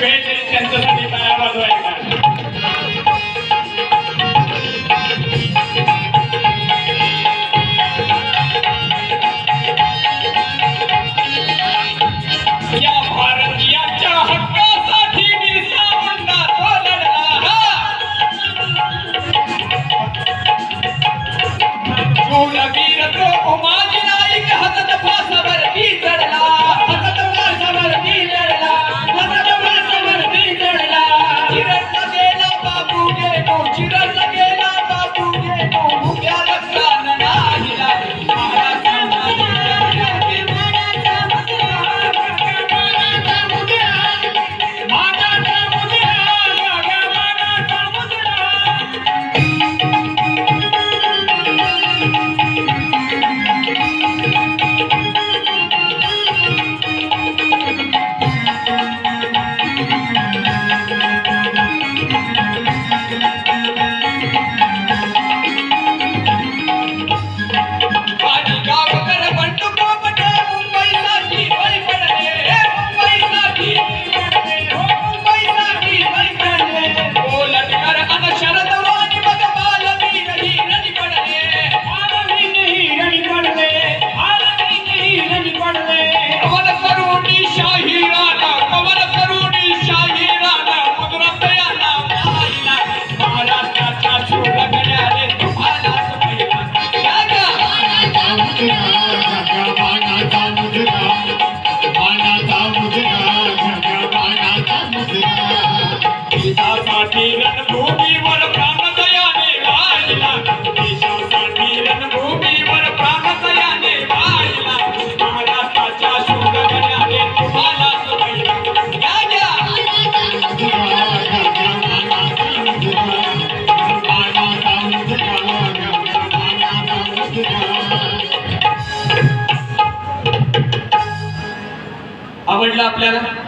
Congratulations to the आवडला आपल्याला?